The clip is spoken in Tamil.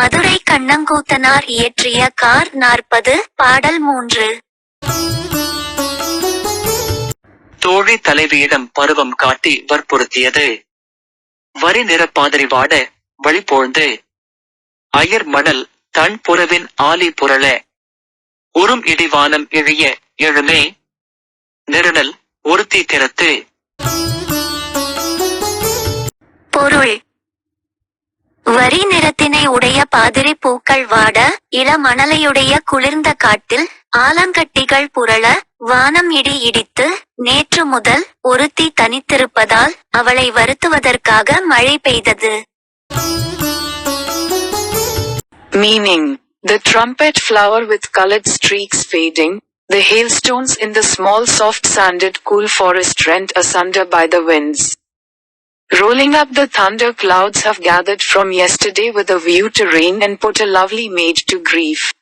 மதுரை கண்ணங்கூத்தனார் இயற்றிய கார் நாற்பது பாடல் மூன்று. தோழி தலைவியிடம் பருவம் காட்டி வற்புறுத்தியது. வரி நிற பாதிரி வாட வழிபோழ்ந்து அயர் மணல் தன் புறவின் ஆலி புரள. உறும் இடிவானம் இழிய எழுமே. நெருடல் ஒருத்தி திறத்து. பொருள் வரி நிறத்தினை உடைய பாதிரி பூக்கள் வாட இளமணலையுடைய குளிர்ந்த காட்டில் ஆலங்கட்டிகள் புரள வானம் இடி இடித்து நேற்று முதல் ஒருத்தி தனித்திருப்பதால் அவளை வருத்துவதற்காக மழை பெய்தது Meaning, the trumpet flower with colored streaks fading, the hailstones in the small soft sanded cool forest rent asunder by the winds. Rolling up the thunder clouds have gathered from yesterday with a view to rain and put a lovely maid to grief.